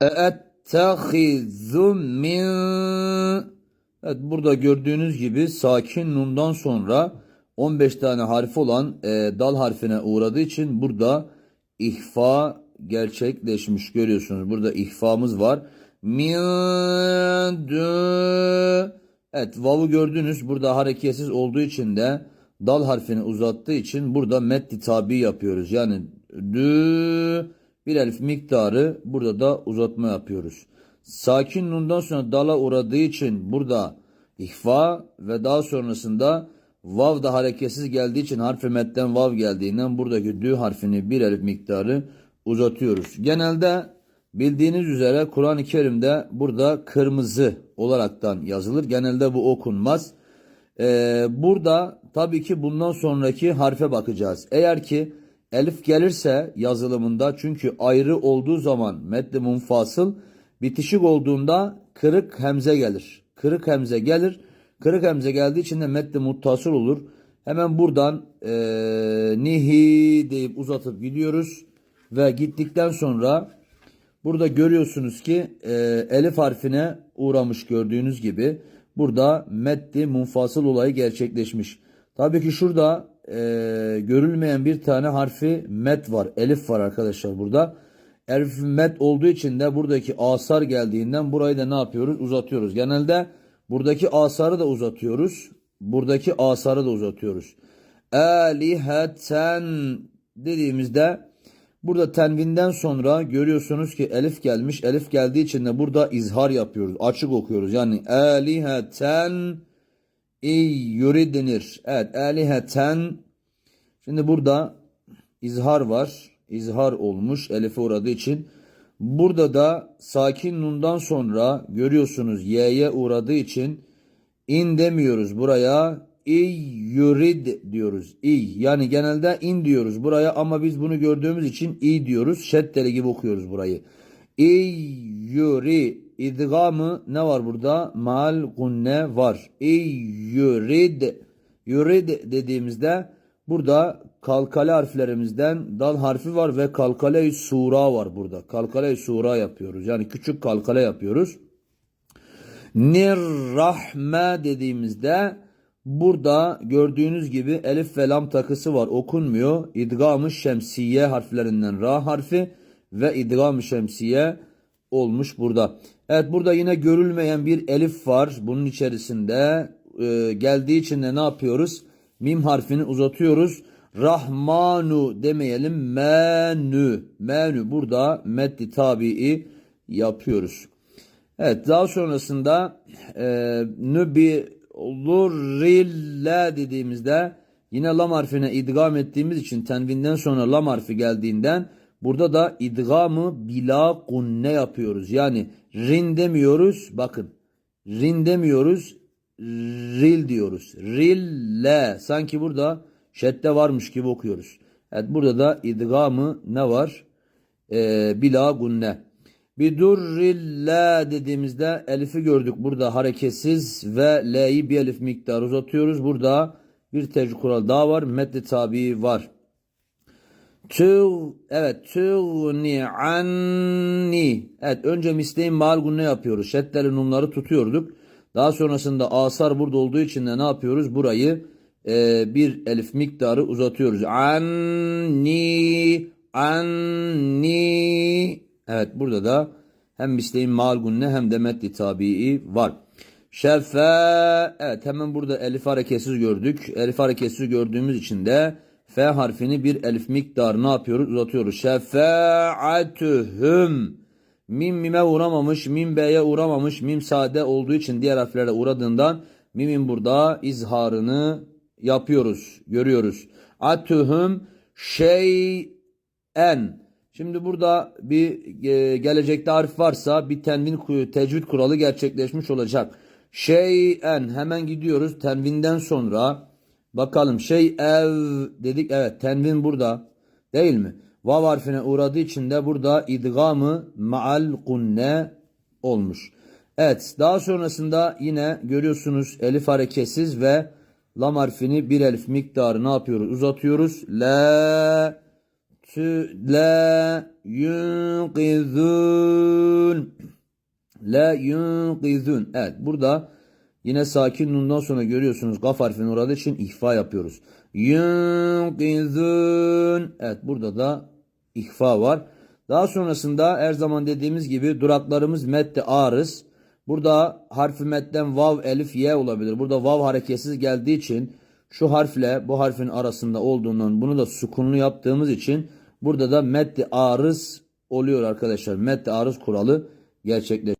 E'ettehizu min Evet burada gördüğünüz gibi sakin nundan sonra 15 tane harfi olan e, dal harfine uğradığı için burada ihfa gerçekleşmiş görüyorsunuz. Burada ihfamız var. Min dü Evet vav'u gördünüz. Burada hareketsiz olduğu için de dal harfini uzattığı için burada meddi tabi yapıyoruz. Yani dü bir elif miktarı burada da uzatma yapıyoruz. Sakin nundan sonra dala uğradığı için burada ihfa ve daha sonrasında vav da hareketsiz geldiği için harfi metten vav geldiğinden buradaki dü harfini bir elif miktarı uzatıyoruz. Genelde bildiğiniz üzere Kur'an-ı Kerim'de burada kırmızı olaraktan yazılır. Genelde bu okunmaz. Ee, burada tabii ki bundan sonraki harfe bakacağız. Eğer ki elif gelirse yazılımında çünkü ayrı olduğu zaman medde munfasıl bitişik olduğunda kırık hemze gelir. Kırık hemze gelir. Kırık hemze geldiği için de medde muttasıl olur. Hemen buradan e, nihi deyip uzatıp gidiyoruz. Ve gittikten sonra burada görüyorsunuz ki e, elif harfine uğramış gördüğünüz gibi. Burada meddi munfasıl olayı gerçekleşmiş. Tabii ki şurada e, görülmeyen bir tane harfi met var. Elif var arkadaşlar burada. Elif met olduğu için de buradaki asar geldiğinden burayı da ne yapıyoruz? Uzatıyoruz. Genelde buradaki asarı da uzatıyoruz. Buradaki asarı da uzatıyoruz. Eliheten dediğimizde burada tenvinden sonra görüyorsunuz ki elif gelmiş. Elif geldiği için de burada izhar yapıyoruz. Açık okuyoruz. Yani eliheten İyyuri denir. Evet eliheten şimdi burada izhar var. İzhar olmuş elife uğradığı için. Burada da sakin nundan sonra görüyorsunuz y'ye uğradığı için in demiyoruz buraya İyyurid diyoruz. İ yani genelde in diyoruz buraya ama biz bunu gördüğümüz için i diyoruz. Şeddeli gibi okuyoruz burayı. İyyuri idgamı ne var burada? Mal gunne var. İyyurid yurid dediğimizde burada kalkale harflerimizden dal harfi var ve kalkale sura var burada. Kalkale sura yapıyoruz. Yani küçük kalkale yapıyoruz. Nirrahme dediğimizde burada gördüğünüz gibi elif ve lam takısı var okunmuyor. İdgam-ı şemsiye harflerinden ra harfi ve idgam-ı şemsiye olmuş burada. Evet burada yine görülmeyen bir elif var bunun içerisinde. Ee, geldiği için de ne yapıyoruz? Mim harfini uzatıyoruz. Rahmanu demeyelim. Menü. Menü burada meddi tabii yapıyoruz. Evet daha sonrasında e, nübi lurrilla dediğimizde yine lam harfine idgam ettiğimiz için tenvinden sonra lam harfi geldiğinden burada da idgamı bila gunne yapıyoruz. Yani rin demiyoruz bakın rin demiyoruz ril diyoruz. Rille sanki burada şedde varmış gibi okuyoruz. Evet burada da idgamı ne var? Ee, bila gunne. Bidurrilla dediğimizde elifi gördük. Burada hareketsiz ve l'yi bir elif miktarı uzatıyoruz. Burada bir tecrübe kural daha var. Meddi tabi var. Tüg, evet tügni anni. Evet önce misleyin mal gunne yapıyoruz. Şeddeli nunları tutuyorduk. Daha sonrasında asar burada olduğu için de ne yapıyoruz? Burayı e, bir elif miktarı uzatıyoruz. Anni, anni. Evet burada da hem misleyin mal gunne hem de meddi tabii var. Şefe, evet hemen burada elif hareketsiz gördük. Elif hareketsiz gördüğümüz için de F harfini bir elif miktarı ne yapıyoruz? Uzatıyoruz. Şefe'atühüm. Mim mime uğramamış, mim b'ye uğramamış, mim sade olduğu için diğer harflere uğradığından mimin burada izharını yapıyoruz, görüyoruz. Atühüm şeyen. Şimdi burada bir e, gelecekte harf varsa bir tenvin tecvid kuralı gerçekleşmiş olacak. Şeyen hemen gidiyoruz tenvinden sonra bakalım şey ev dedik evet tenvin burada değil mi? Vav harfine uğradığı için de burada idgamı maal gunne olmuş. Evet daha sonrasında yine görüyorsunuz elif hareketsiz ve lam harfini bir elif miktarı ne yapıyoruz uzatıyoruz. La tü la yunqizun la yunqizun. Evet burada yine sakin nundan sonra görüyorsunuz gaf harfinin uğradığı için ihfa yapıyoruz. Yunqizun. Evet burada da ihfa var. Daha sonrasında her zaman dediğimiz gibi duraklarımız mette arız. Burada harfi metten vav, elif, ye olabilir. Burada vav hareketsiz geldiği için şu harfle bu harfin arasında olduğundan bunu da sukunlu yaptığımız için burada da metti arız oluyor arkadaşlar. Metti arız kuralı gerçekleşiyor.